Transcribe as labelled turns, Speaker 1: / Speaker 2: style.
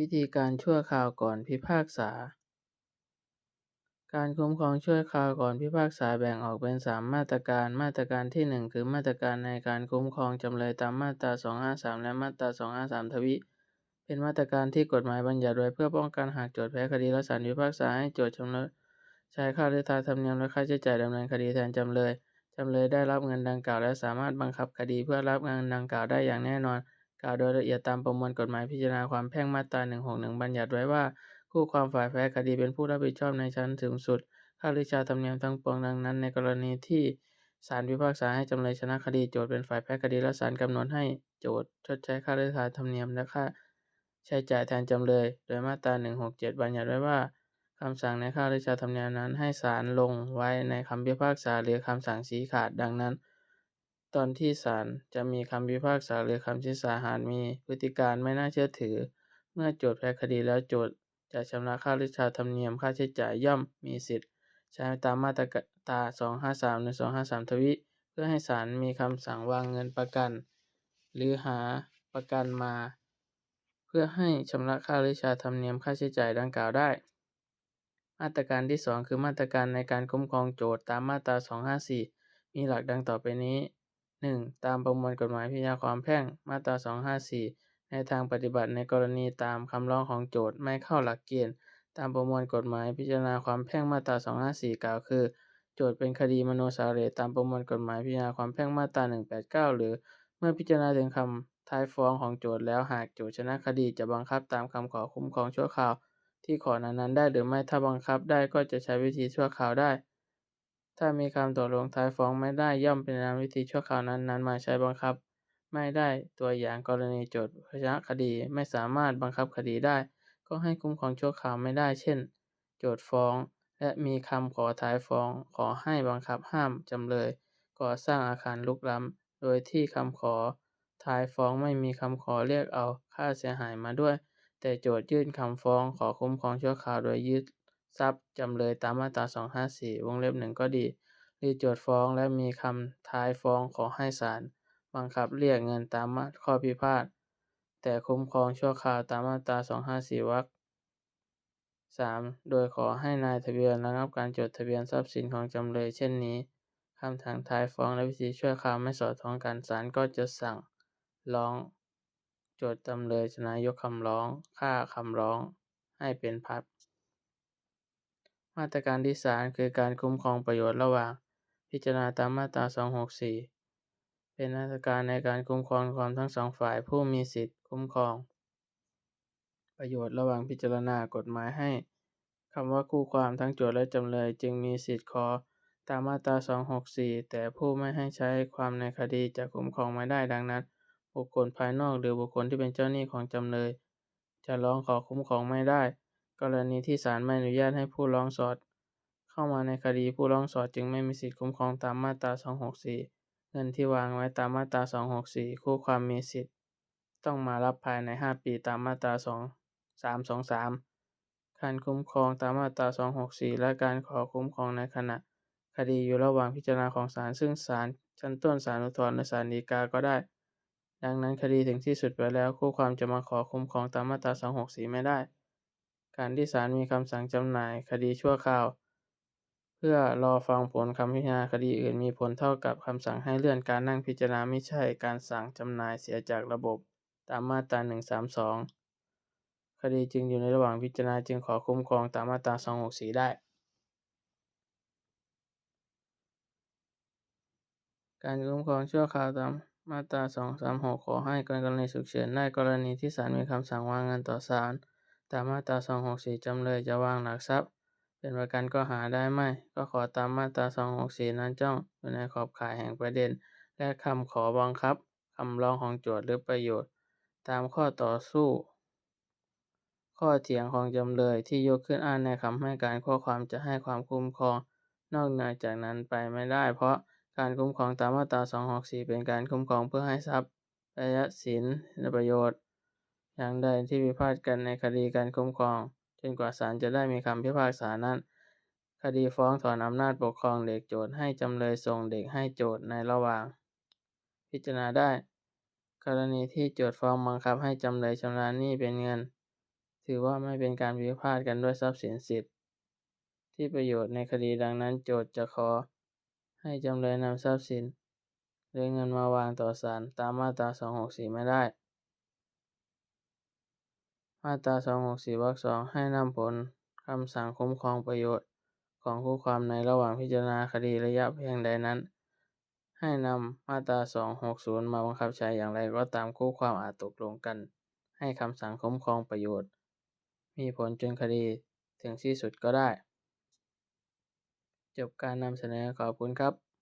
Speaker 1: วิธีการชั่วคราวก่อนพิพากษา การคุ้มครองชั่วคราวก่อนพิพากษาแบ่งออกเป็นสามมาตรการ มาตรการที่หนึ่งคือมาตรการในการคุ้มครองจำเลยตามมาตราสองห้าสามและมาตราสองห้าสามทวิ เป็นมาตรการที่กฎหมายบัญญัติไว้เพื่อป้องกันหากโจทก์แพ้คดีและศาลพิพากษาให้โจทก์ชำระใช้ค่าหรือทาธรรมเนียมและค่าใช้จ่ายดำเนินคดีแทนจำเลยจำเลยได้รับเงินดังกล่าวและสามารถบังคับคดีเพื่อรับเงินดังกล่าวได้อย่างแน่นอน กล่าวโดยละเอียดตามประมวลกฎหมายพิจารณาความแพ่งมาตราหนึ่งหกหนึ่งบัญญัติไว้ว่า คู่ความฝ่ายแพ้คดีเป็นผู้รับผิดชอบในชั้นสูงสุดค่าหรือชาธรรมเนียมทั้งปวงดังนั้น ในกรณีที่ศาลพิพากษาให้จำเลยชนะคดีโจทก์เป็นฝ่ายแพ้คดีและศาลกำหนดให้โจทก์ชดใช้ค่าหรือทาธรรมเนียมและค่าใช้จ่ายแทนจำเลย โดยมาตราหนึ่งหกเจ็ดบัญญัติไว้ว่าคำสั่งในค่าหรือชาธรรมเนียมนั้นให้ศาลลงไว้ในคำพิพากษาหรือคำสั่งชี้ขาดดังนั้น ตอนที่ศาลจะมีคำพิพากษาหรือคำชี้ขาหากมีพฤติการไม่น่าเชื่อถือ เมื่อโจทก์แพ้คดีแล้วโจทก์จะชำระค่ารือชาธรรมเนียมค่าใช้จ่ายย่อมมีสิทธิใช้ตามมาตราสองห้าสามหรือสองห้าสามทวิ เพื่อให้ศาลมีคำสั่งวางเงินประกัน หรือหาประกันมา เพื่อให้ชำระค่ารือชาธรรมเนียมค่าใช้จ่ายดังกล่าวได้ มาตรการที่สองคือมาตรการในการคุ้มครองโจทก์ตามมาตราสองห้าสี่มีหลักดังต่อไปนี้ หนึ่งตามประมวลกฎหมายพิจารณาความแพ่ง มาตราสองห้าสี่ในทางปฏิบัติในกรณีตามคำร้องของโจทก์ไม่เข้าหลักเกณฑ์ ตามประมวลกฎหมายพิจารณาความแพ่งมาตราสองห้าสี่กล่าวคือ โจทก์เป็นคดีมโนสาเรตามประมวลกฎหมายพิจารณาความแพ่งมาตราหนึ่งแปดเก้าหรือ เมื่อพิจารณาถึงคำท้ายฟ้องของโจทก์แล้วหากโจทก์ชนะคดีจะบังคับตามคำขอคุ้มครองชั่วคราว ที่ขอนั้นๆได้หรือไม่ถ้าบังคับได้ก็จะใช้วิธีชั่วคราวได้ ถ้ามีคำตกลงท้ายฟ้องไม่ได้ย่อมเป็นนำวิธีชั่วคราวนั้นๆ มาใช้บังคับ ไม่ได้ตัวอย่างกรณีโจทก์ชนะคดีไม่สามารถบังคับคดีได้ ก็ให้คุ้มครองชั่วคราวไม่ได้ เช่น โจทก์ฟ้อง และมีคำขอท้ายฟ้อง ขอให้บังคับห้ามจำเลย ก่อสร้างอาคารรุกล้ำโดยที่คำขอท้ายฟ้องไม่มีคำขอเรียกเอาค่าเสียหายมาด้วย แต่โจทก์ยื่นคำฟ้องขอคุ้มครองชั่วคราวโดยยึด ทรัพย์จำเลยตามมาตราสองห้าสี่วงเล็บหนึ่งก็ดี หรือโจทก์ฟ้องและมีคำท้ายฟ้องขอให้ศาลบังคับเรียกเงินตามข้อพิพาท แต่คุ้มครองชั่วคราวตามมาตราสองห้าสี่วรรคสามโดยขอให้นายทะเบียนระงับการจดทะเบียนทรัพย์สินของจำเลยเช่นนี้คำถางท้ายฟ้องและวิธีชั่วคราวไม่สอดคล้องกันศาลก็จะสั่งร้อง โจทก์จำเลยชนะยกคำร้อง ค่าคำร้อง ให้เป็นพัก มาตรการที่สามคือการคุ้มครองประโยชน์ระหว่าง พิจารณาตามมาตราสองหกสี่เป็นมาตรการในการคุ้มครองความทั้งสองฝ่ายผู้มีสิทธิ์คุ้มครอง ประโยชน์ระหว่างพิจารณากฎหมายให้คำว่าคู่ความทั้งโจทก์และจำเลยจึงมีสิทธิ์ขอตามมาตราสองหกสี่แต่ผู้ไม่ให้ใช้ความในคดีจะคุ้มครองไม่ได้ดังนั้น บุคคลภายนอกหรือบุคคลที่เป็นเจ้าหนี้ของจำเลย จะร้องขอคุ้มครองไม่ได้ กรณีที่ศาลไม่อนุญาตให้ผู้ร้องสอดเข้ามาในคดี ผู้ร้องสอดจึงไม่มีสิทธิคุ้มครองตามมาตราสองหกสี่เงินที่วางไว้ตามมาตราสองหกสี่คู่ความมีสิทธิ์ ต้องมารับภายในห้าปีตามมาตราสองสามสองสามการคุ้มครองตามมาตราสองหกสี่และการขอคุ้มครองในขณะ คดีอยู่ระหว่างพิจารณาของศาลซึ่งศาลชั้นต้นศาลอุทธรณ์และศาลฎีกาก็ได้ ดังนั้นคดีถึงที่สุดไปแล้วคู่ความจะมาขอคุ้มครองตามมาตราสองหกสี่ไม่ได้ การที่ศาลมีคำสั่งจำหน่ายคดีชั่วคราว เพื่อรอฟังผลคำพิจารณาคดีอื่นมีผลเท่ากับคำสั่งให้เลื่อนการนั่งพิจารณาไมิใช่การสั่งจำหน่ายเสียจากระบบตามมาตราหนึ่งสามสองคดีจึงอยู่ในระหว่างพิจารณาจึงขอคุ้มครองตามมาตราสองหกสี่ได้การคุ้มครองชั่วคราวตามมาตราสองสามหกขอให้กรณีฉุกเฉินได้กรณีที่ศาลมีคำสั่งวางเงินต่อศาล ตามมาตราสองหกสี่จำเลยจะวางหลักทรัพย์ เป็นประกันก็หาได้ไม่ ก็ขอตามมาตราสองหกสี่นั้นจ้องอยู่ในขอบข่ายแห่งประเด็น และคำขอบังคับคำร้องของโจทก์หรือประโยชน์ ตามข้อต่อสู้ ข้อเถียงของจำเลยที่ยกขึ้นอ้างในคำให้การข้อความจะให้ความคุ้มครอง นอกเหนือจากนั้นไปไม่ได้ เพราะการคุ้มครองตามมาตราสองหกสี่เป็นการคุ้มครองเพื่อให้ทรัพย์ระยะสินและประโยชน์ อย่างใดที่พิพาทกันในคดีการคุ้มครอง จนกว่าศาลจะได้มีคำพิพากษานั้น คดีฟ้องถอนอำนาจปกครองเด็กโจทก์ให้จำเลยส่งเด็กให้โจทก์ในระหว่าง พิจารณาได้ กรณีที่โจทก์ฟ้องบังคับให้จำเลยชำระหนี้เป็นเงิน ถือว่าไม่เป็นการพิพาทกันด้วยทรัพย์สินสิทธิที่ประโยชน์ในคดีดังนั้นโจทก์จะขอ ให้จำเลยนำทรัพย์สิน หรือเงินมาวางต่อศาลตามมาตรา 264 ไม่ได้ มาตรา 264 วรรค2ให้นำผลคำสั่งคุ้มครองประโยชน์ของคู่ความในระหว่างพิจารณาคดีระยะเพียงใดนั้น ให้นำมาตรา 260 มาบังคับใช้อย่างไรก็ตามคู่ความอาจตกลงกัน ให้คำสั่งคุ้มครองประโยชน์ มีผลจนคดีถึงที่สุดก็ได้ จบการนำเสนอขอบคุณครับ